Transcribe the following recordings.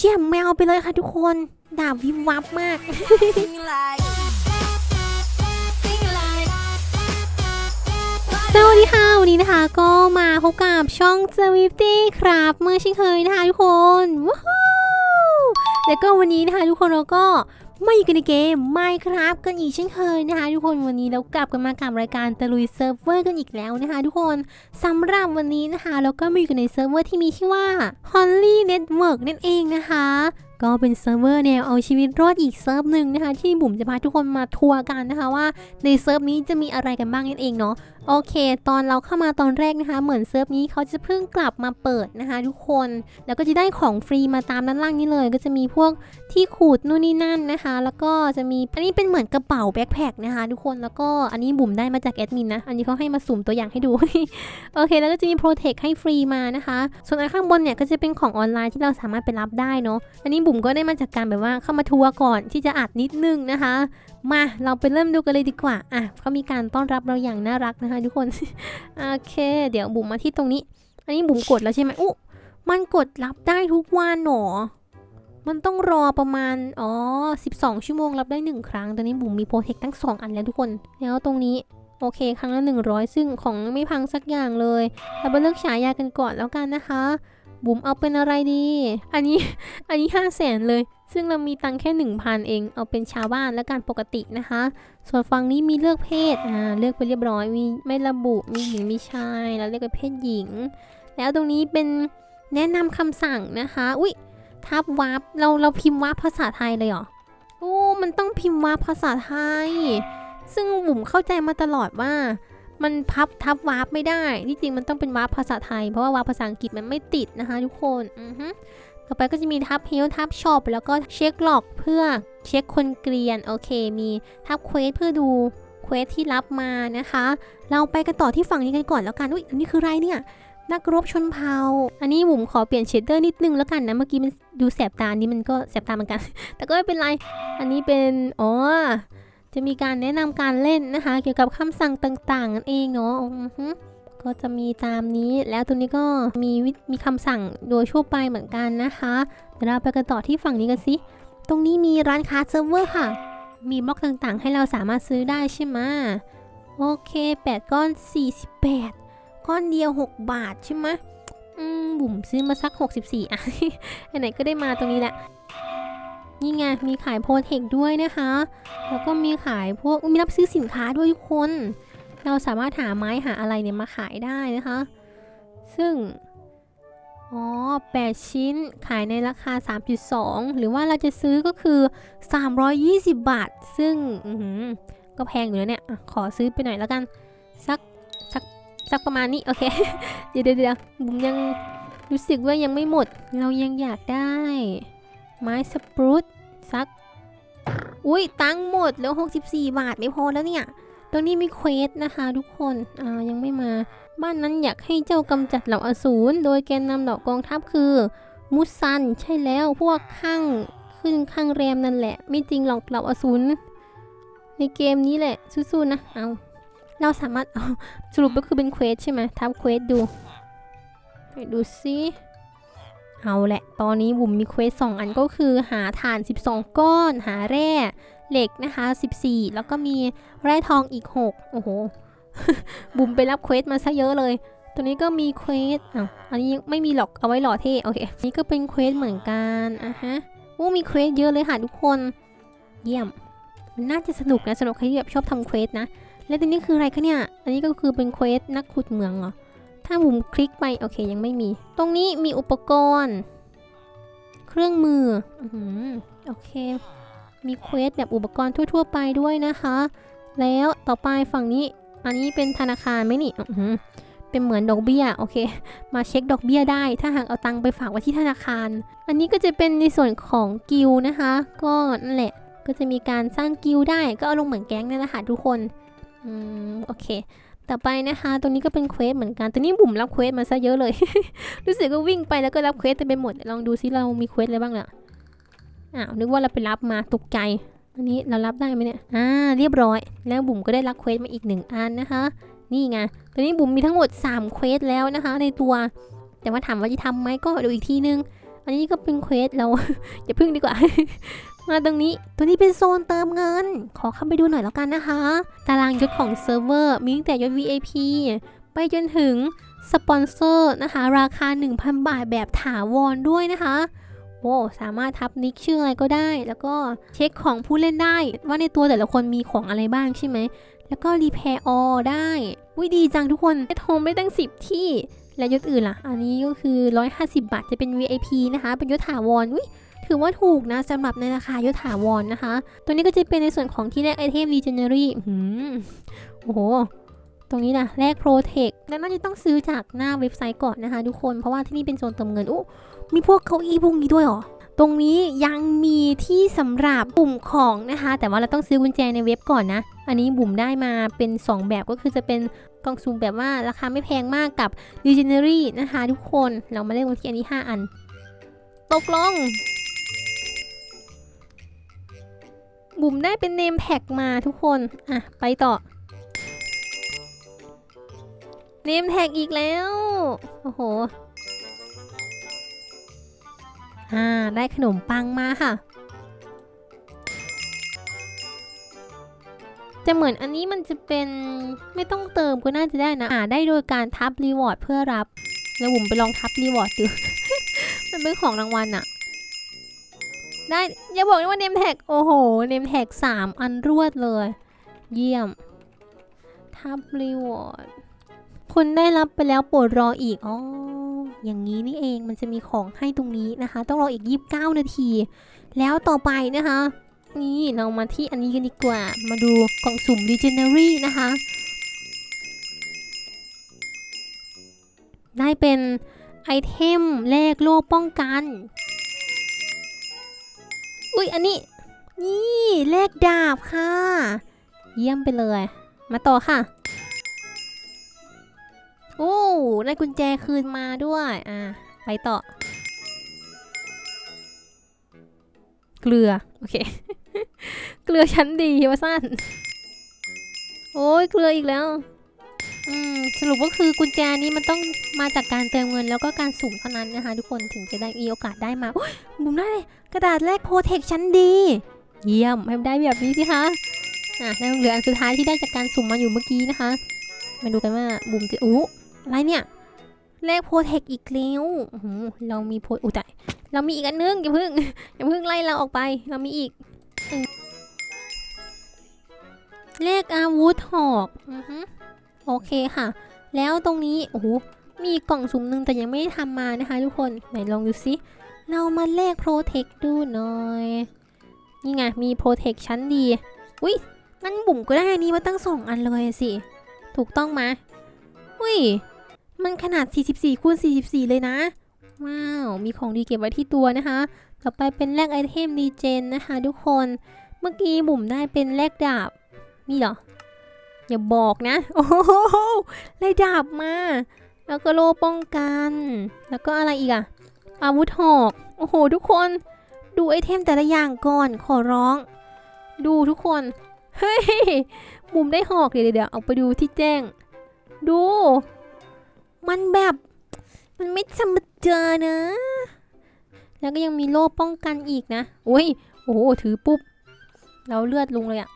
เจียมแมวไปเลยค่ะทุกคนดาบวิบวับมาก สวัสดีค่ะ วันนี้นะคะ ก็มาพบกับช่องเจวิฟตี้ครับเมื่อเช่นเคยนะคะทุกคน ว้าว แล้วก็วันนี้นะคะทุกคนเราก็ มาอยู่กันในเกม Minecraft กันอีกเช่นเคยนะคะ ทุกคนวันนี้เรากลับกันมากับรายการตะลุยเซิร์ฟเวอร์กันอีกแล้วนะคะ ทุกคนสำหรับวันนี้นะคะเราก็มาอยู่กันในเซิร์ฟเวอร์ที่มีชื่อว่า Holly Network นั่นเองนะคะ ก็เป็นเซิร์ฟเวอร์แนวเอาชีวิตรอดอีกเซิร์ฟหนึ่งนะคะ ที่บุ๋มจะพาทุกคนมาทัวร์กันนะคะว่า ในเซิร์ฟนี้จะมีอะไรกันบ้างนั่นเองเนาะ โอเค ตอนเราเข้ามาตอนแรกนะคะ เหมือนเซิร์ฟนี้เขาจะเพิ่งกลับมาเปิดนะคะ ทุกคน แล้วก็จะได้ของฟรีมาตามด้านล่างนี้เลย ก็จะมีพวกที่ขูดนู่นนี่นั่นนะคะ แล้วก็จะมี อันนี้เป็นเหมือนกระเป๋าแบ็คแพคนะคะ ทุกคน แล้วก็อันนี้บุ๋มได้มาจากแอดมินนะ อันนี้เขาให้มาสุ่มตัวอย่างให้ดู โอเค แล้วก็จะมีโปรเทคให้ฟรีมานะคะ ส่วนอันข้างบนเนี่ยก็จะเป็นของออนไลน์ที่เราสามารถไปรับได้เนาะ อันนี้บุ๋มก็ได้มาจากการแบบว่าเข้ามาทัวร์ก่อนที่จะอัดนิดนึงนะคะมาเราไปเริ่มดูกันเลยดีกว่าอะเขามีการต้อนรับเราอย่างน่ารักนะคะ ทุกคน โอเค เดี๋ยวบุ๋มมาที่ตรงนี้ อันนี้บุ๋มกดแล้วใช่ไหมอุ๊มันกดรับได้ทุกวันหนอ มันต้องรอประมาณ อ๋อ 12 ชั่วโมงรับได้ 1 ครั้ง ตอนนี้บุ๋มมีโปรเทคทั้ง 2 อันแล้วทุกคน แล้วตรงนี้ โอเค ครั้งละ 100 ซึ่งของไม่พังสักอย่างเลย เราไปเลือกฉายากันก่อนแล้วกันนะคะ บุ๋มเอาเป็นอะไรดี อันนี้ อันนี้5 0 0แสนเลย ซึ่งเรามีตังค์แค่1,000เอง เอาเป็นชาวบ้านและการปกตินะคะ ส่วนฝั่งนี้มีเลือกเพศ อ่า เลือกไปเรียบร้อย มีไม่ระบุ มีหญิง มีชาย แล้วเลือกเป็นเพศหญิง แล้วตรงนี้เป็นแนะนำคำสั่งนะคะ อุ๊ยทับวาร์ปเราเราพิมพ์วาร์ปภาษาไทยเลยเหรอ โอ้ มันต้องพิมพ์วาร์ปภาษาไทย ซึ่งบุ๋มเข้าใจมาตลอดว่า มันพับทับวาร์ปไม่ได้ ที่จริงมันต้องเป็นวาร์ปภาษาไทย เพราะว่าวาร์ปภาษาอังกฤษมันไม่ติดนะคะทุกคนอือฮึต่อไปก็จะมีทับเฮลทับช็อปแล้วก็เช็คหลอกเพื่อเช็คคนเกลียน โอเค มีทับเควสเพื่อดูเควสที่รับมานะคะ เราไปกันต่อที่ฝั่งนี้กันก่อนแล้วกันอุ้ยอันนี้คืออะไรเนี่ย นักรบชนเผ่า อันนี้บุ๋มขอเปลี่ยนเชดเดอร์นิดนึงแล้วกันนะ เมื่อกี้มันดูแสบตาอันนี้มันก็แสบตาเหมือนกัน แต่ก็ไม่เป็นไร อันนี้เป็น อ๋อ จะมีการแนะนำการเล่นนะคะ เกี่ยวกับคำสั่งต่างๆนั่นเองเนาะก็จะมีตามนี้แล้วตัวนี้ก็มีวิมีคำสั่งโดยทั่วไปเหมือนกันนะคะเดี๋ยวเราไปกันต่อที่ฝั่งนี้กันสิตรงนี้มีร้านค้าเซิร์ฟเวอร์ค่ะ มีบล็อกต่างๆ ให้เราสามารถซื้อได้ใช่ไหมโอเค 8 ก้อน 48 ก้อนเดียว 6 บาทใช่ไหมอืมบุ๋มซื้อมาสัก 64อะไหนก็ได้มาตรงนี้แหละ นี่ไงมีขายโปรเทคด้วยนะคะ แล้วก็มีขายพวกมีรับซื้อสินค้าด้วยทุกคน เราสามารถหาไม้หาอะไรเนี่ยมาขายได้นะคะ ซึ่งอ๋อ8ชิ้นขายในราคา 3.2 หรือว่าเราจะซื้อก็คือ 320 บาท ซึ่งก็แพงอยู่นะเนี่ย ขอซื้อไปหน่อยแล้วกัน สัก สัก สักประมาณนี้ โอเค เดี๋ยวเดี๋ยวเดี๋มยังรู้สึกว่ายังไม่หมด เรายังอยากได้ ไม้สปรูตสัก อุ้ยตังหมดแล้ว 64 บาทไม่พอแล้วเนี่ย ตรงนี้มีเควสนะคะทุกคนอ่ายังไม่มา บ้านนั้นอยากให้เจ้ากำจัดเหล่าอสูร โดยแกนนำเหล่ากองทัพคือ มุสซันใช่แล้วพวกข้างขึ้นข้างแรมนั่นแหละ ไม่จริงหรอกเหล่าอสูรในเกมนี้แหละสู้ๆนะเอาเราสามารถสรุปก็คือเป็นเควสใช่ไหมทำเควสดู ไปดูซิ เอาแหละ ตอนนี้บุ๋มมีเควสสองอันก็คือหาถ่าน 12 ก้อน หาแร่เหล็กนะคะ 14 แล้วก็มีแร่ทองอีก 6 โอ้โห บุ๋มไปรับเควสมาซะเยอะเลย ตัวนี้ก็มีเควสอ้าวอันนี้ไม่มีหรอก เอาไว้หล่อเท่ โอเค นี่ก็เป็นเควสเหมือนกันอะฮะโอ้มีเควสเยอะเลยค่ะทุกคน เยี่ยม มันน่าจะสนุกนะสำหรับใครที่แบบชอบทำเควสนะ แล้วตัวนี้คืออะไรคะเนี่ย อันนี้ก็คือเป็นเควสนักขุดเหมืองเหรอ ถ้าบุ๋มคลิกไปโอเคยังไม่มี ตรงนี้มีอุปกรณ์ เครื่องมืออือโอเค มีเควสแบบอุปกรณ์ทั่ว ๆ ไปด้วยนะคะ แล้วต่อไปฝั่งนี้ อันนี้เป็นธนาคารไหมนี่อือเป็นเหมือนดอกเบี้ยโอเค มาเช็คดอกเบี้ยได้ ถ้าหากเอาตังค์ไปฝากไว้ที่ธนาคาร อันนี้ก็จะเป็นในส่วนของกิลนะคะ ก็นั่นแหละก็จะมีการสร้างกิลได้ก็เอาลงเหมือนแก๊งนั่นแหละค่ะทุกคนอืมโอเค ต่อไปนะคะ ตรงนี้ก็เป็นเควสเหมือนกันตัวนี้บุ๋มรับเควสมาซะเยอะเลย รู้สึกก็วิ่งไปแล้วก็รับเควสเต็มไปหมด ลองดูซิเรามีเควสอะไรบ้างล่ะอ้าวนึกว่าเราไปรับมาตกใจ อันนี้เรารับได้ไหมเนี่ย อ่า เรียบร้อย แล้วบุ๋มก็ได้รับเควสมาอีกหนึ่งอันนะคะ นี่ไง ตอนนี้บุ๋มมีทั้งหมด3เควสแล้วนะคะ ในตัว แต่ว่าถามว่าจะทำไหมก็ดูอีกทีนึง อันนี้ก็เป็นเควสเรา อย่าพึ่งดีกว่า มาตรงนี้ ตัวนี้เป็นโซนเติมเงิน ขอเข้าไปดูหน่อยแล้วกันนะคะ ตารางยศของเซิร์ฟเวอร์มีตั้งแต่ยศ VIP ไปจนถึงสปอนเซอร์นะคะ ราคา 1,000 บาทแบบถาวรด้วยนะคะโอ้สามารถทับนิกชื่ออะไรก็ได้ แล้วก็เช็คของผู้เล่นได้ ว่าในตัวแต่ละคนมีของอะไรบ้างใช่ไหม แล้วก็รีแพร์ออได้วิดีจังทุกคนได้โทรไม่ตั้ง 10 ที่ และยศอื่นล่ะ อันนี้ก็คือ 150 บาทจะเป็น VIP นะคะ เป็นยศถาวรอุ้ย ถือว่าถูกนะสำหรับในราคายศถาวรนนะคะ ตัวนี้ก็จะเป็นในส่วนของที่แลกไอเทม Legendary หืมโอ้โห ตรงนี้นะแลก Protect แล้วน่าจะต้องซื้อจากหน้าเว็บไซต์ก่อนนะคะทุกคน เพราะว่าที่นี่เป็นโซนเติมเงินอู้มีพวกเก้าอี้พวกนี้ด้วยเหรอตรงนี้ยังมีที่สำหรับปุ่มของนะคะ แต่ว่าเราต้องซื้อกุญแจในเว็บก่อนนะ อันนี้บุ๋มได้มาเป็น 2 แบบก็คือจะเป็นกล่องสุ่มแบบว่าราคาไม่แพงมากกับ Legendary นะคะทุกคนเรามาเล่นกันที่อันนี้ 5 อัน ตกลง บุ๋มได้เป็นเนมแพ็กมาทุกคน อะ ไปต่อ เนมแท็กอีกแล้ว โอ้โห อ่า ได้ขนมปังมาค่ะ จะเหมือนอันนี้มันจะเป็นไม่ต้องเติมก็น่าจะได้นะ อ่า ได้โดยการทับรีวอร์ดเพื่อรับ แล้วบุ๋มไปลองทับรีวอร์ดดู มันเป็นของรางวัลอะ ได้อย่าบอกนะว่าเนมแท็กโอ้โหเนมแท็กสามอันรวดเลย เยี่ยมทับรีวอร์ดคุณได้รับไปแล้วโปรดรออีกอ๋ออย่างนี้นี่เองมันจะมีของให้ตรงนี้นะคะ ต้องรออีก 29 นาที แล้วต่อไปนะคะ นี่เรามาที่อันนี้กันดีกว่า มาดูกล่องสุ่ม Legendary นะคะ ได้เป็นไอเทมแลกโล่ป้องกัน อุ้ยอันนี้ นี่แลกดาบค่ะ เยี่ยมไปเลย มาต่อค่ะ โอ้ได้กุญแจคืนมาด้วย อะไปต่อ เกลือ โอเค เกลือชั้นดีว่าสั้น โอ้ยเกลืออีกแล้ว อืมสรุปก็คือกุญแจนี้มันต้องมาจากการเติมเงินแล้วก็การสุ่มเท่านั้นนะคะทุกคนถึงจะได้มีโอกาสได้มาบุ๋มได้เลยกระดาษแรกโปรเทคชั้นดี เยี่ยมให้ได้แบบนี้สิคะอะแล้วเหลืออันสุดท้ายที่ได้จากการสุ่มมาอยู่เมื่อกี้นะคะ มาดูกันว่าบุ๋มจะอู้อะไรเนี่ยแลกโปรเทคอีกแล้วหือเรามีโพอุ้ยแต่เรามีอีกอันนึงอย่าเพิ่งอย่าเพิ่งไล่เราออกไป เรามีอีก เลขอาวุธหอกอือฮึ โอเคค่ะ แล้วตรงนี้โอ้โหมีกล่องสุ่มหนึ่งแต่ยังไม่ได้ทำมานะคะทุกคนไหนลองดูซิเรามาเลขโปรเทคดูหน่อย นี่ไงมีโปรเทคชั้นดี อุ้ยงั้นบุ๋มก็ได้นี้มาตั้งสองอันเลยสิ ถูกต้องไหมอุ้ย มันขนาด 44คูณ44 เลยนะ ว้าว มีของดีเก็บไว้ที่ตัวนะคะ ต่อไปเป็นแลกไอเทมดีเจนนะคะทุกคน เมื่อกี้บุ๋มได้เป็นแลกดาบ มีเหรอ อย่าบอกนะ โอ้โหได้ดาบมา แล้วก็โล่ป้องกัน แล้วก็อะไรอีกอะอาวุธหอก โอ้โห ทุกคน ดูไอเทมแต่ละอย่างก่อน ขอร้อง ดูทุกคน เฮ้ย บุมได้หอกเดี๋ยวเดี๋ยวเอาไปดูที่แจ้ง ดู มันแบบ มันไม่ธรรมดานะ แล้วก็ยังมีโล่ป้องกันอีกนะ โอ้ย โอ้โห ถือปุ๊บ เราเลือดลงเลยอะ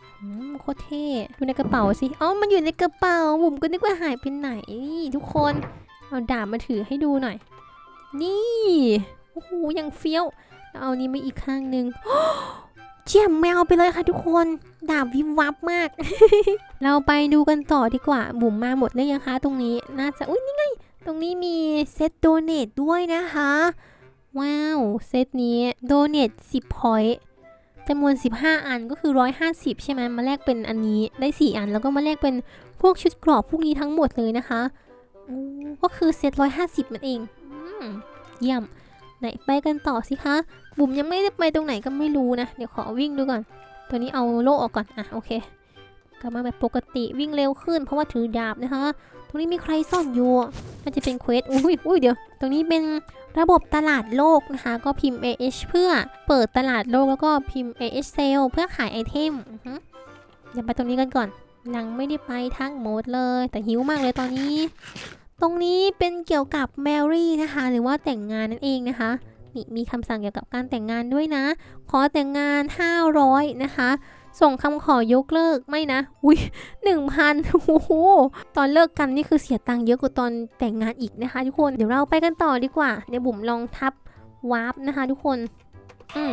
โคตรเท่ดูในกระเป๋าสิอ้ามันอยู่ในกระเป๋าบุ๋มก็นึกว่าหายไปไหนนี่ทุกคนเอาดาบมาถือให้ดูหน่อย นี่โอ้โหยังเฟี้ยวเอานี้มาอีกข้างหนึ่งเจียมแมวไปเลยค่ะทุกคนดาบวิบวับมาก เราไปดูกันต่อดีกว่า บุ๋มมาหมดเลยยังคะตรงนี้น่าจะอุ้ยนี่ไง ตรงนี้มีเซตโดเนทด้วยนะคะ ว้าว เซตนี้โดเนท10พอยต์ จำนวน 15 อันก็คือ 150 ใช่ไหมมาแลกเป็นอันนี้ได้ 4 อัน แล้วก็มาแลกเป็นพวกชุดกรอบพวกนี้ทั้งหมดเลยนะคะก็คือเซต150 มันเองอเยี่ยมไหนไปกันต่อสิคะ บุ๋มยังไม่ได้ไปตรงไหนก็ไม่รู้นะ เดี๋ยวขอวิ่งดูก่อน ตัวนี้เอาโล่ออกก่อน อะ โอเค กลับมาแบบปกติวิ่งเร็วขึ้น เพราะว่าถือดาบนะคะ ตรงนี้มีใครซ่อนอยู่ มันจะเป็นเควส อุ้ยอุ้ยเดี๋ยว ตรงนี้เป็น ระบบตลาดโลกนะคะก็พิมพ์ AH เพื่อเปิดตลาดโลกแล้วก็พิมพ์ AH sale เพื่อขายไอเทมอือฮึเดี๋ยวไปตรงนี้กันก่อนยังไม่ได้ไปทั้งโหมดเลย แต่หิวมากเลยตอนนี้ ตรงนี้เป็นเกี่ยวกับแมรี่นะคะ หรือว่าแต่งงานนั่นเองนะคะนี่มีคำสั่งเกี่ยวกับการแต่งงานด้วยนะ ขอแต่งงาน 500 นะคะ ส่งคำขอยกเลิกไม่นะ อุ้ยหนึ่งพันโอ้โหตอนเลิกกันนี่คือเสียตังค์เยอะกว่าตอนแต่งงานอีกนะคะ ทุกคนเดี๋ยวเราไปกันต่อดีกว่าเดี๋ยวบุ๋มลองทับวาร์ปนะคะ ทุกคน อืม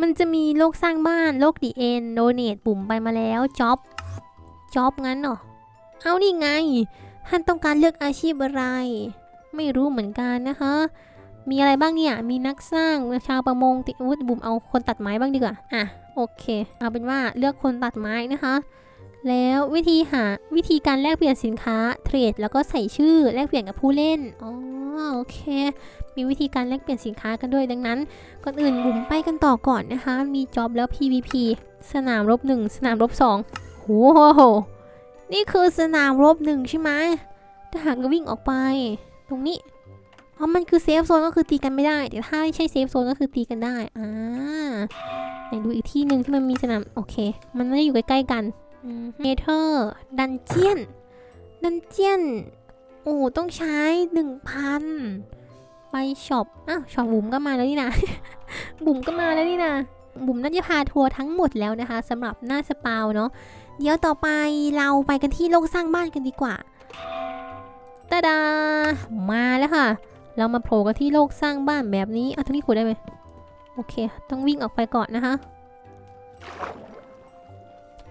มันจะมีโลกสร้างบ้านโลกดีเอ็นโดเนทบุ๋มไปมาแล้วจ็อบจ็อบงั้นเหรอเอานี่ไงท่านต้องการเลือกอาชีพอะไร ไม่รู้เหมือนกันนะคะ มีอะไรบ้างเนี่ย มีนักสร้างชาวประมงติวุฒบุ๋มเอาคนตัดไม้บ้างดีกว่า อะ โอเค เอาเป็นว่าเลือกคนตัดไม้นะคะ แล้ววิธีหาวิธีการแลกเปลี่ยนสินค้าเทรดแล้วก็ใส่ชื่อแลกเปลี่ยนกับผู้เล่น อ๋อโอเค มีวิธีการแลกเปลี่ยนสินค้ากันด้วยดังนั้น ก่อนอื่นบุ๋มไปกันต่อก่อนนะคะ มีจ็อบแล้ว PVP สนามรบหนึ่งสนามรบสองโหนี่คือสนามรบหนึ่งใช่ไหมทหารก็วิ่งออกไป ตรงนี้อ๋อมันคือเซฟโซนก็คือตีกันไม่ได้ แต่ถ้าไม่ใช่เซฟโซนก็คือตีกันได้ อ่า ไหนดูอีกที่หนึ่งที่มันมีสนามโอเค มันไม่ได้อยู่ใกล้ๆกันเนเธอร์ดันเจียน ดันเจียน โอ้ต้องใช้หนึ่งพันไปช็อป อ้าวช็อปบุ๋มก็มาแล้วนี่นะ บุ๋มก็มาแล้วนี่นะ บุ๋มน่าจะพาทัวร์ทั้งหมดแล้วนะคะสำหรับหน้าสปาวเนาะ เดี๋ยวต่อไปเราไปกันที่โลกสร้างบ้านกันดีกว่าตาดา มาแล้วค่ะ เรามาโผล่กันที่โลกสร้างบ้านแบบนี้อะทั้งนี้ขุดได้ไหม โอเค ต้องวิ่งออกไปก่อนนะคะ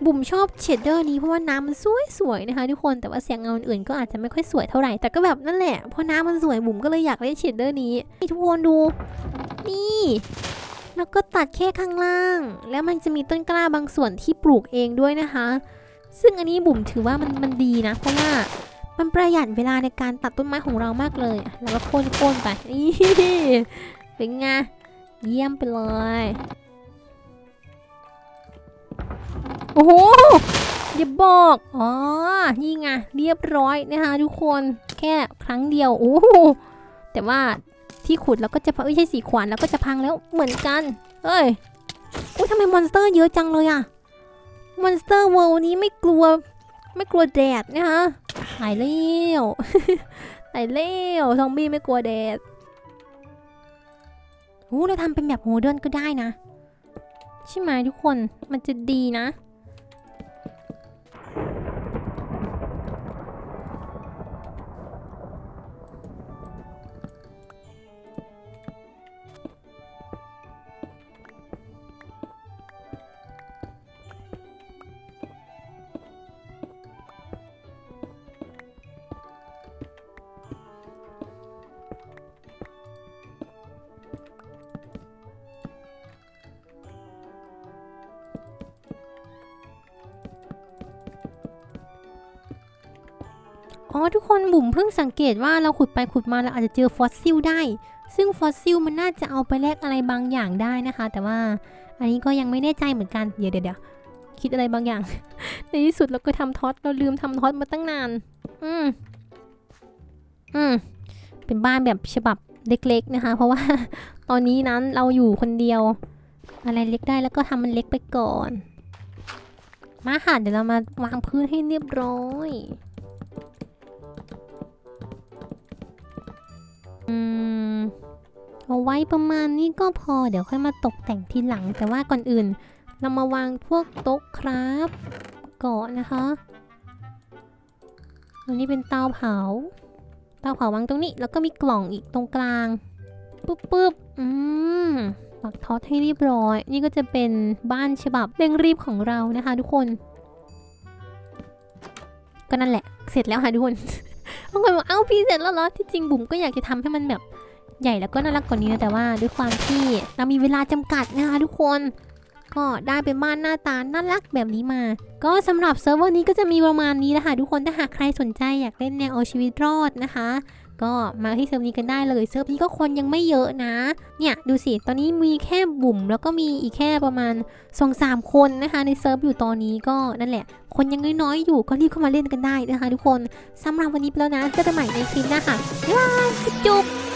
บุ๋มชอบเชดเดอร์นี้เพราะว่าน้ำมันสวยๆนะคะทุกคนแต่ว่าเสียงเงาอื่นๆก็อาจจะไม่ค่อยสวยเท่าไหร่แต่ก็แบบนั่นแหละเพราะน้ำมันสวยบุ๋มก็เลยอยากเล่นเชดเดอร์นี้ทุกคนดู นี่แล้วก็ตัดแค่ข้างล่าง แล้วมันจะมีต้นกล้าบางส่วนที่ปลูกเองด้วยนะคะ ซึ่งอันนี้บุ๋มถือว่ามันมันดีนะ เพราะว่ามันประหยัดเวลาในการตัดต้นไม้ของเรามากเลย แล้วก็โค่นโค่นๆไปนี่เป็นไง เยี่ยมไปเลย โอ้โหอย่าบอก อ๋อ นี่ไง เรียบร้อยนะคะทุกคน แค่ครั้งเดียว โอ้โหแต่ว่าที่ขุดแล้วก็จะพังไม่ใช่สีขวานแล้วก็จะพังแล้วเหมือนกัน เอ้ยอุ้ยทำไมมอนสเตอร์เยอะจังเลยอะมอนสเตอร์เวิลด์นี้ไม่กลัว ไม่กลัวแดดนะคะตายเลี้ยวตายเลี้วซอมบี้ไม่กลัวแดด โอ้เราทำเป็นแบบโมเดิร์นก็ได้นะ ใช่ไหมทุกคนมันจะดีนะ อ๋อทุกคนบุ๋มเพิ่งสังเกตว่าเราขุดไปขุดมาเราอาจจะเจอฟอสซิลได้ ซึ่งฟอสซิลมันน่าจะเอาไปแลกอะไรบางอย่างได้นะคะ แต่ว่าอันนี้ก็ยังไม่แน่ใจเหมือนกัน เดี๋ยวเดี๋ยวคิดอะไรบางอย่าง ในที่สุดเราก็ทำท็อตเราลืมทำท็อตมาตั้งนาน อืม อืม เป็นบ้านแบบฉบับเล็กๆนะคะ เพราะว่าตอนนี้นั้นเราอยู่คนเดียว อะไรเล็กได้แล้วก็ทำมันเล็กไปก่อน มาค่ะเดี๋ยวเรามาวางพื้นให้เรียบร้อย มเอาไว้ประมาณนี้ก็พอเดี๋ยวค่อยมาตกแต่งทีหลัง แต่ว่าก่อนอื่น เรามาวางพวกโต๊ะครับก่อนนะคะอันนี้เป็นเตาเผา เตาเผาวางตรงนี้ แล้วก็มีกล่องอีกตรงกลาง ปุ๊บปุ๊บอืมปักท็อตให้เรียบร้อย นี่ก็จะเป็นบ้านฉบับเร่งรีบของเรานะคะ ทุกคน ก็นั่นแหละ เสร็จแล้วค่ะทุกคน บางคนบอกเอ้าพี่เสร็จแล้วเหรอที่จริงบุ๋มก็อยากจะทำให้มันแบบใหญ่แล้วก็น่ารักกว่านี้นะแต่ว่าด้วยความที่เรามีเวลาจำกัดนะคะทุกคน ก็ได้เป็นบ้านหน้าตาน่ารักแบบนี้มา ก็สำหรับเซิร์ฟเวอร์นี้ก็จะมีประมาณนี้นะคะทุกคนถ้าหากใครสนใจอยากเล่นแนวเอาชีวิตรอดนะคะ ก็มาที่เซิร์ฟนี้กันได้เลยเซิร์ฟนี้ก็คนยังไม่เยอะนะ เนี่ยดูสิตอนนี้มีแค่บุ๋มแล้วก็มีอีกแค่ประมาณสองสามคนนะคะในเซิร์ฟอยู่ตอนนี้ก็นั่นแหละ คนยังน้อยๆอยู่ก็รีบเข้ามาเล่นกันได้นะคะทุกคนสำหรับวันนี้ไปแล้วนะเจอกันใหม่ในคลิปหน้าค่ะบ๊ายบายจุ๊บ